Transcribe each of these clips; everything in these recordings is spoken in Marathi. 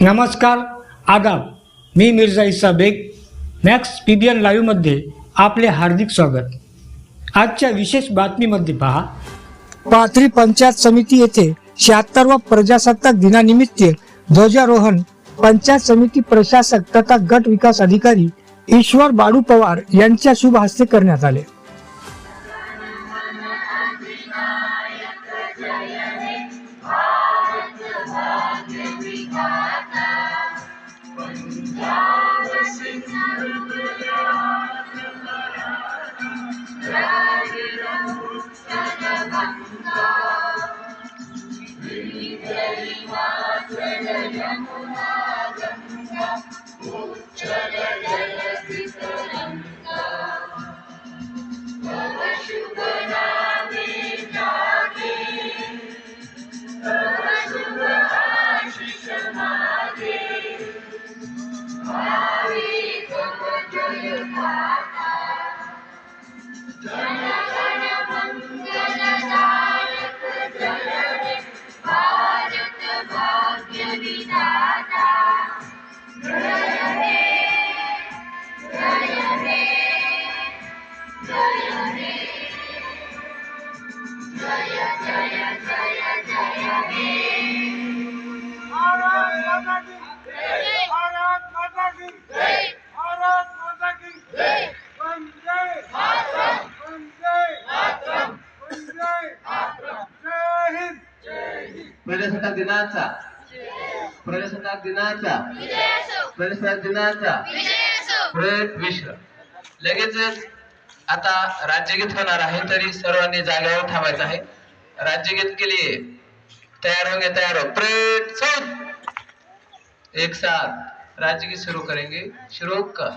नमस्कार आदाब. मी Mirza Isa Beg Max P B N लाईव्हमध्ये आपले हार्दिक स्वागत. आजच्या विशेष बातमीमध्ये पहा. पाथरी पंचायत समिती येथे शहात्तरवा प्रजासत्ताक दिनानिमित्त ध्वजारोहण पंचायत समिती प्रशासक तथा गट विकास अधिकारी ईश्वर बाडू पवार यांच्या शुभ हस्ते करण्यात आले. Deus. प्रजासत्ताक दिनाचा. प्रजासत्ताक दिनाचा. प्रजासत्ताक दिनाचा. विश्व. लगेचच आता राज्यगीत होणार आहे तरी सर्वांनी जागेवर थांबायचं आहे. राज्यगीत के लिए तैयार होंगे तयार हो प्रेट एक साथ. राज्यगीत सुरू करेंगे. शुरू कर.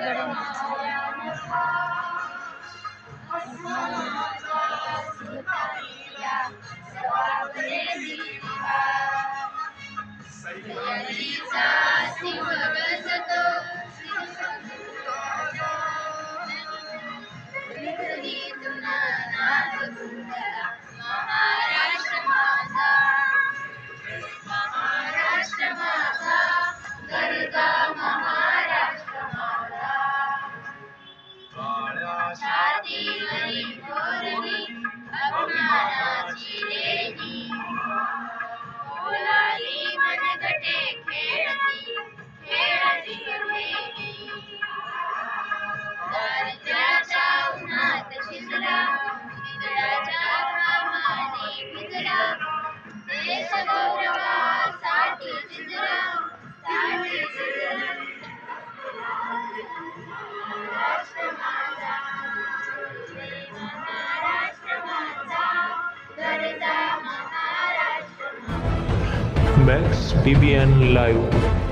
Bye. Tinggal. गरजा Maharashtra Max P B N live